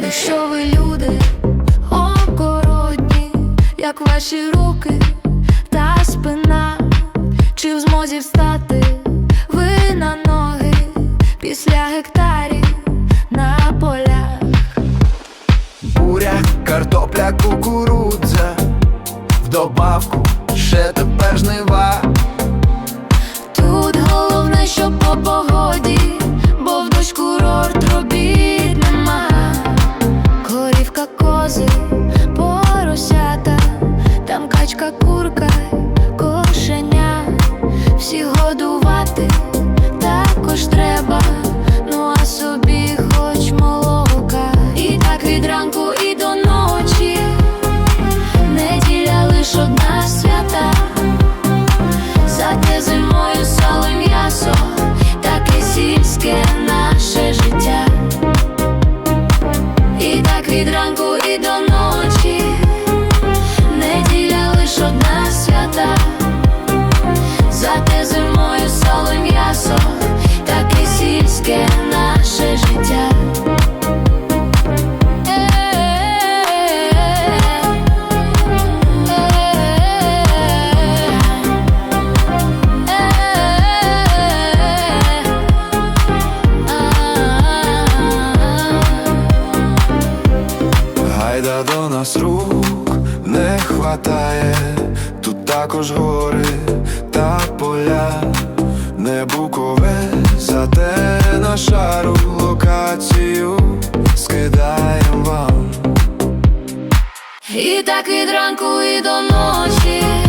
Ну що ви люди огородні, як ваші руки та спина, чи в змозі встати ви на ноги після гектарів на полях? Буря, картопля, кукурудза, в добавку ще тепер жнива. Там Гайда до нас рук не хватає, тут також гори та поля, не букове, зате на шару локацію скидаєм вам. І так від ранку і до ночі